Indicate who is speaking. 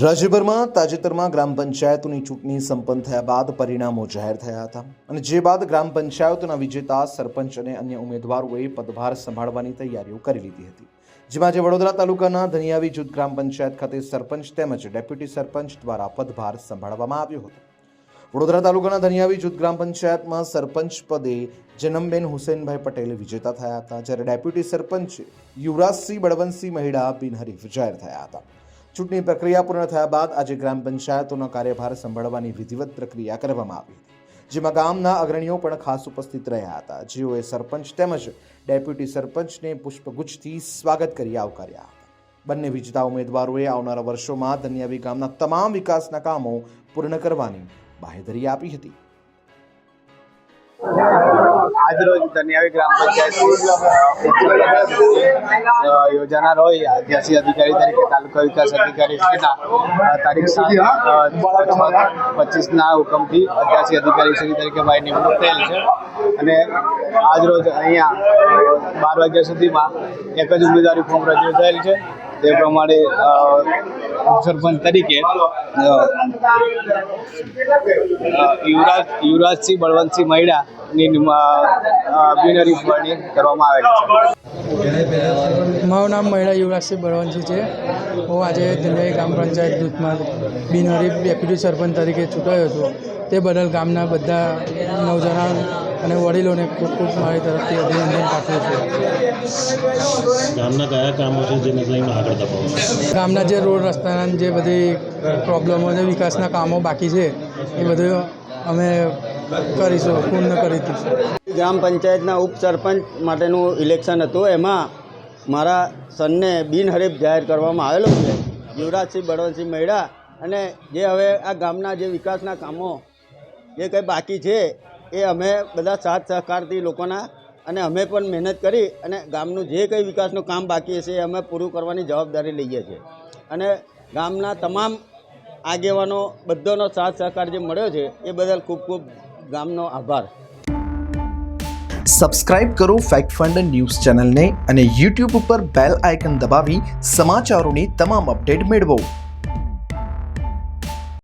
Speaker 1: રાજ્યભરમાં તાજેતરમાં ગ્રામ પંચાયતોની ચૂંટણી સંપન્ન થયા બાદ પરિણામો જાહેર થયા હતા. અને જે બાદ ગ્રામ પંચાયતોના વિજેતા, સરપંચ અને અન્ય ઉમેદવારોએ પદભાર સંભાળવાની તૈયારીઓ કરી લીધી હતી. જેમાં આજે વડોદરા તાલુકાના ધનિયાવી જૂથ ગ્રામ પંચાયત ખાતે સરપંચ તેમજ ડેપ્યુટી સરપંચ દ્વારા પદભાર સંભાળવામાં આવ્યો હતો. વડોદરા તાલુકાના ધનિયાવી જૂથ ગ્રામ પંચાયતમાં સરપંચ પદે જનમબેન હુસેનભાઈ પટેલ વિજેતા થયા હતા, જ્યારે ડેપ્યુટી સરપંચ યુવરાજસિંહ બળવંતસિંહ મહિડા બિનહરીફ જાહેર થયા હતા. ચૂંટણી પ્રક્રિયા પૂર્ણ થયા બાદ આજે ગ્રામ પંચાયતોનો કાર્યભાર સંભાળવાની વિધિવત પ્રક્રિયા કરવામાં આવી હતી, જેમાં ગામના અગ્રણીઓ પણ ખાસ ઉપસ્થિત રહ્યા હતા. જેઓએ સરપંચ તેમજ ડેપ્યુટી સરપંચને પુષ્પગુચ્છથી સ્વાગત કરી આવકાર્યા હતા. બંને વિજેતા ઉમેદવારોએ આવનારા વર્ષોમાં ધન્યાવી ગામના તમામ વિકાસના કામો પૂર્ણ કરવાની બાહેધરી આપી હતી.
Speaker 2: આજરોજ દનિયાવી ગ્રામ પંચાયત યોજાનાર હોય, આદિવાસી અધિકારી તરીકે, તાલુકા વિકાસ અધિકારી શ્રીના તારીખ સાત પચીસના હુકમથી આદિવાસી અધિકારી શ્રી તરીકે મારી નિમણૂક થયેલ છે. અને આજરોજ અહીંયા બાર વાગ્યા સુધીમાં એક જ ઉમેદવારી ફોર્મ રજૂ થયેલ છે. તે પ્રમાણે સરપંચ તરીકે યુવરાજ, યુવરાજસિંહ બળવંતસિંહ મહિડાની બિનહરીફ વરણી કરવામાં આવેલ છે.
Speaker 3: મારું નામ મહિલા યુવરાજસિંહ બળવંતસિંહ છે. હું આજે ધંધાઈ ગ્રામ પંચાયત જૂથમાં બિનહરીફ ડેપ્યુટી સરપંચ તરીકે ચૂંટાયો છું. તે બદલ ગામના બધા નવજણા અને વડીલોને ખૂબ ખૂબ મારી તરફથી અભિનંદન પાઠવું છું.
Speaker 4: ગામના કયા કામો છે જેને લઈને આગળ ધપાવો
Speaker 3: ગામના જે રોડ રસ્તાના જે બધી પ્રોબ્લેમો છે વિકાસના કામો બાકી છે એ બધું અમે કરીશું પૂર્ણ કરી દઈશું.
Speaker 5: ગ્રામ પંચાયતના ઉપસરપંચ માટેનું ઇલેક્શન હતું. એમાં મારા સનને બિનહરીફ જાહેર કરવામાં આવેલો છે. યુવરાજસિંહ બળવંતસિંહ મહેડા અને જે હવે આ ગામના જે વિકાસના કામો જે કંઈ બાકી છે એ અમે બધા સાથ સહકારથી લોકોના અને અમે પણ મહેનત કરી અને ગામનું જે કંઈ વિકાસનું કામ બાકી હશે એ અમે પૂરું કરવાની જવાબદારી લઈએ છીએ. અને ગામના તમામ આગેવાનો બધાનો સાથ સહકાર જે મળ્યો છે એ બદલ ખૂબ ખૂબ ગામનો આભાર.
Speaker 1: સબસ્ક્રાઇબ કરો ફેક્ટ ફંડ ન્યૂઝ ચેનલને અને યુટ્યુબ ઉપર બેલ આઇકન દબાવી સમાચારોની તમામ અપડેટ મેળવો.